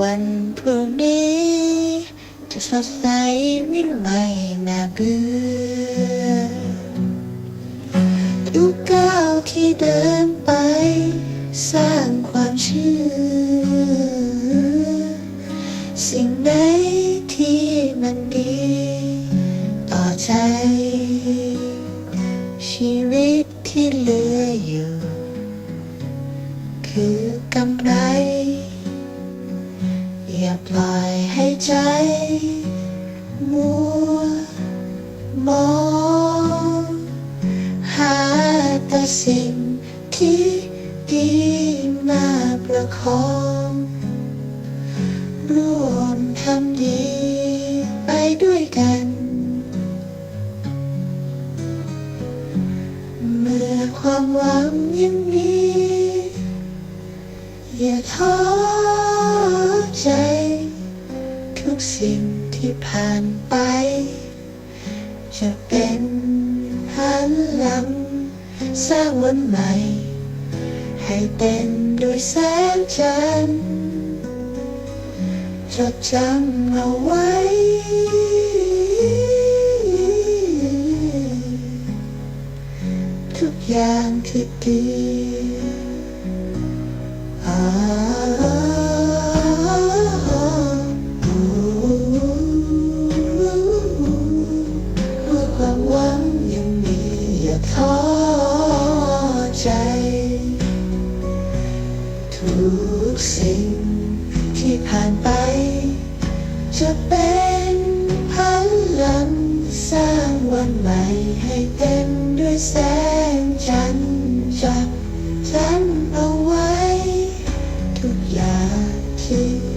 วันพรุ่งนี้ จะสดใสไม่ไม่น่าเบื่อทุกก้าวที่เดินไป สร้างความเชื่อ สิ่งไหนที่มันดี ต่อใจ ชีวิตที่เหลืออยู่ คือกำไร ให้ใจมัวมองหาแต่สิ่งที่ดีมาประคองร่วมทำดีไปด้วยกัน เมื่อความหวังยังมีอย่าท้อ สิ่งที่ผ่านไป จะเป็นพลังสร้างวันใหม่ ให้เต็มด้วยแสงจันทร์จดจำเอาไว้ทุกอย่างที่ดีอ่า ใจ ทุกสิ่งที่ผ่านไป จะเป็นพลังสร้างวันใหม่ให้เต็มด้วยแสงจันทร์จับฉันเอาไว้ ทุกอย่างที่